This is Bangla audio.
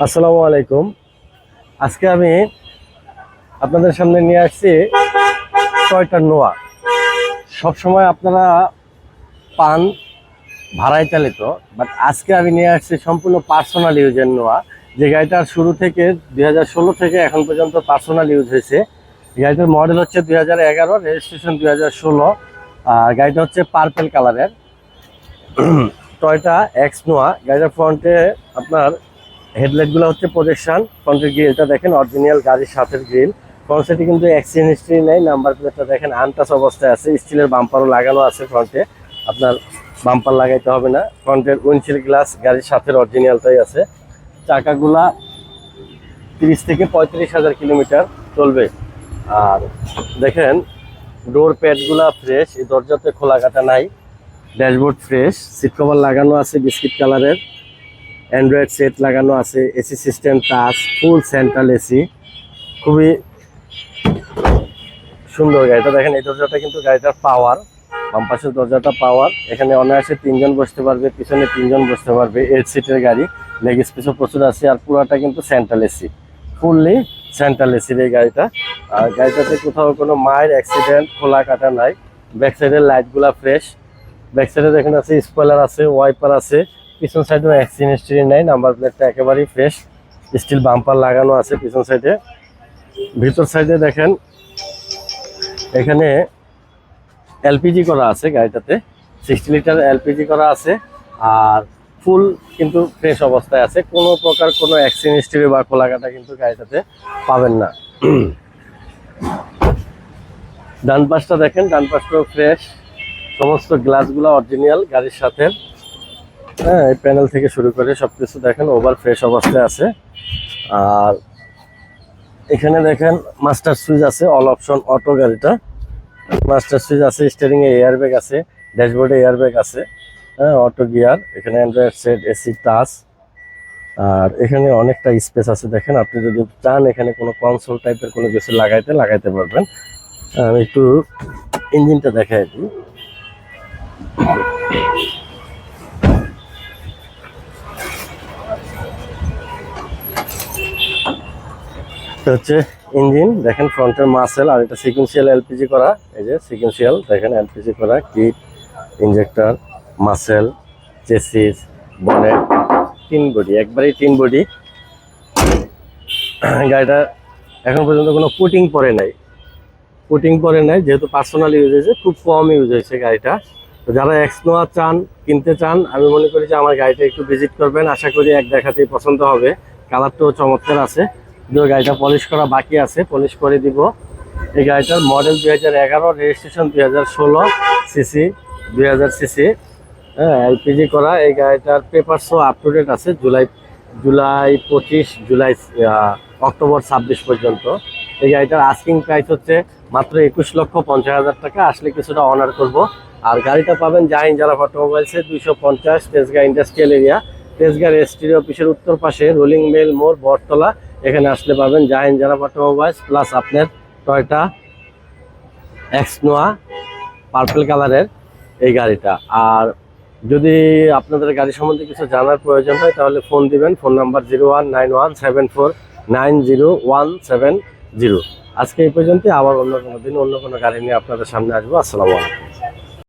আসসালামু আলাইকুম। আজকে আমি আপনাদের সামনে নিয়ে আসছি টয়টা নোয়া। সবসময় আপনারা পান ভাড়ায় চালিত, বাট আজকে আমি নিয়ে আসছি সম্পূর্ণ পার্সোনাল ইউজের নোয়া। যে গাড়িটার শুরু থেকে দু হাজার ষোলো থেকে এখন পর্যন্ত পার্সোনাল ইউজ হয়েছে। গাড়িটার মডেল হচ্ছে দুই হাজার এগারো, রেজিস্ট্রেশন দুই হাজার ষোলো, আর গাড়িটা হচ্ছে পার্পেল কালারের। টয়টা এক্স নোয়া। গাড়িটার ফ্রন্টে আপনার হেডলাইটগুলো হচ্ছে প্রোটেকশন ফ্রন্টের গ্রিলটা দেখেন অরিজিনাল গাড়ির সাথের গ্রিল ফ্রন্ট কিন্তু অ্যাক্সিডেন্ট হিস্ট্রি নেই নাম্বার প্লেটটা দেখেন আনটাচ অবস্থায় আছে স্টিলের বাম্পারও লাগানো আছে ফ্রন্টে আপনার বাম্পার লাগাইতে হবে না ফ্রন্টের উইন্ডশিল্ড গ্লাস গাড়ির সাথে অরিজিনালটাই আছে। চাকাগুলা তিরিশ থেকে পঁয়ত্রিশ হাজার কিলোমিটার চলবে। আর দেখেন ডোর প্যাডগুলা ফ্রেশ এই দরজাতে খোলা কাটা নাই, ড্যাশবোর্ড ফ্রেশ সিট কভার লাগানো আছে বিস্কিট কালারের। অ্যান্ড্রয়েড সেট লাগানো আছে AC system touch full central AC খুবই সুন্দর গাড়িটা। দেখেন, এই দরজাটা কিন্তু গাড়িটার পাওয়ার বাম পাশের দরজাটা পাওয়ার এখানে অনায়াসে তিনজন বসতে পারবে, পিছনে তিনজন বসতে পারবে এইট সিটের গাড়ি। লেগ স্পেসও প্রচুর আছে আর পুরাটা কিন্তু সেন্ট্রাল এসি ফুললি সেন্ট্রাল এসির এই গাড়িটা। আর গাড়িটাতে কোথাও কোনো মায়ের অ্যাক্সিডেন্ট খোলা কাটা নাই। ব্যাক সাইডের লাইটগুলা ফ্রেশ ব্যাক সাইডে দেখেন আছে স্পয়লার আছে ওয়াইপার আছে। পিছন সাইডেও অ্যাক্সিডেন্ট হিস্ট্রি নাই নাম্বার প্লেটটা একেবারেই ফ্রেশ স্টিল বাম্পার লাগানো আছে পিছন সাইডে ভিতর সাইডে দেখেন, এখানে এলপিজি করা আছে গাড়িটাতে সিক্সটি লিটার এলপিজি করা আছে, আর ফুল কিন্তু ফ্রেশ অবস্থায় আছে, কোনো প্রকার কোনো অ্যাক্সিডেন্ট হিস্ট্রি বা খোলাকাটা কিন্তু গাড়িটাতে পাবেন না। ডান পাশটা দেখেন, ডান পাশটাও ফ্রেশ সমস্ত গ্লাসগুলো অরিজিনাল গাড়ির সাথে। হ্যাঁ এই প্যানেল থেকে শুরু করে সবকিছু দেখেন ওভার ফ্রেশ অবস্থায় আছে। আর এখানে দেখেন মাস্টার সুইচ আছে অল অপশন অটো গাড়িটা। মাস্টার সুইচ আছে স্টিয়ারিং এ এয়ার ব্যাগ আছে ড্যাশবোর্ডে এয়ার ব্যাগ আছে হ্যাঁ অটো গিয়ার এখানে অ্যান্ড্রয়েড সেট এসি টাচ আর এখানে অনেকটা স্পেস আছে, দেখেন, আপনি যদি চান এখানে কোনো কনসোল টাইপের কোনো কিছু লাগাইতে লাগাইতে পারবেন। আমি একটু ইঞ্জিনটা দেখাই দিই। এটা হচ্ছে ইঞ্জিন। দেখেন ফ্রন্টের মাসেল আর এটা সিকুয়েন্সিয়াল এলপিজি করা। এই যে সিকুয়েন্সিয়াল দেখেন এলপিজি করা। Kit injector muscle chassis bonnet তিন বডি একবারেই তিন বডি গাড়িটা এখন পর্যন্ত কোনো পুটিং পরে নাই। পুটিং পরে নাই, যেহেতু পার্সোনাল ইউজ হয়েছে, খুব কম ইউজ হয়েছে গাড়িটা। তো যারা এক্সনোয়া চান, কিনতে চান, আমি মনে করি যে আমার গাড়িটা একটু ভিজিট করবেন। আশা করি এক দেখাতেই পছন্দ হবে। কালারটাও চমৎকার আছে। গাড়িটা পলিশ করা বাকি আছে পলিশ করে দিব। এই গাড়িটার মডেল দুই হাজার এগারো রেজিস্ট্রেশন দুই হাজার ষোলো সিসি দুই হাজার সিসি হ্যাঁ এলপিজি করা। এই গাড়িটার পেপারসও আপ টু ডেট আছে, জুলাই জুলাই পঁচিশ, জুলাই অক্টোবর ছাব্বিশ পর্যন্ত। এই গাড়িটার আস্কিং প্রাইস হচ্ছে মাত্র একুশ লক্ষ পঞ্চাশ হাজার টাকা। আসলে কিছুটা অনার করব। আর গাড়িটা পাবেন জাহিন যারা অটোমোবাইলসে দুইশো পঞ্চাশ, Tejgaon industrial area. Tejgaon registry অফিসের উত্তর পাশে রোলিং মেল মোড়, বটতলা। এখানে আসলে পাবেন জাহিন যারা অটোমোবাইলস প্লাস আপনার টয়টা এক্সনোয়া পার্পল কালারের এই গাড়িটা। আর যদি আপনাদের গাড়ি সম্বন্ধে কিছু জানার প্রয়োজন হয়, তাহলে ফোন দিবেন। Phone number zero one nine one seven four nine zero one seven zero আজকে এই পর্যন্ত আবার অন্য কোনো দিন অন্য কোনো গাড়ি নিয়ে আপনাদের সামনে আসব। আসসালামু আলাইকুম।